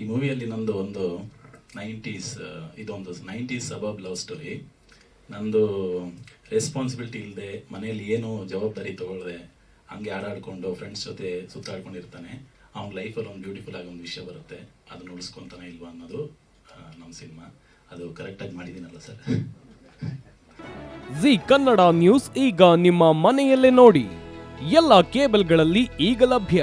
ಈ ಮೂವಿಯಲ್ಲಿ ನಂದು ಒಂದು ನೈಂಟೀಸ್ ಇದೊಂದು ನೈಂಟೀಸ್ ಅಬಬ್ ಲವ್ ಸ್ಟೋರಿ. ನಂದು ರೆಸ್ಪಾನ್ಸಿಬಿಲಿಟಿ ಇಲ್ಲದೆ ಮನೆಯಲ್ಲಿ ಏನು ಜವಾಬ್ದಾರಿ ತಗೊಳ್ಳದೆ ಹಂಗೆ ಆಡಾಡ್ಕೊಂಡು ಫ್ರೆಂಡ್ಸ್ ಜೊತೆ ಸುತ್ತಾಡ್ಕೊಂಡಿರ್ತಾನೆ. ಅವ್ನ ಲೈಫಲ್ಲಿ ಒಂದು ಬ್ಯೂಟಿಫುಲ್ ಆಗಿ ಒಂದು ವಿಷಯ ಬರುತ್ತೆ. ಅದನ್ನ ಉಳಿಸ್ಕೊತಾನೆ ಇಲ್ವಾ ಅನ್ನೋದು ನಮ್ಮ ಸಿನಿಮಾ. ಅದು ಕರೆಕ್ಟಾಗಿ ಮಾಡಿದ್ದೀನಲ್ಲ ಸರ್. ಜಿ ಕನ್ನಡ ನ್ಯೂಸ್ ಈಗ ನಿಮ್ಮ ಮನೆಯಲ್ಲೇ ನೋಡಿ. ಎಲ್ಲ ಕೇಬಲ್ಗಳಲ್ಲಿ ಈಗ ಲಭ್ಯ.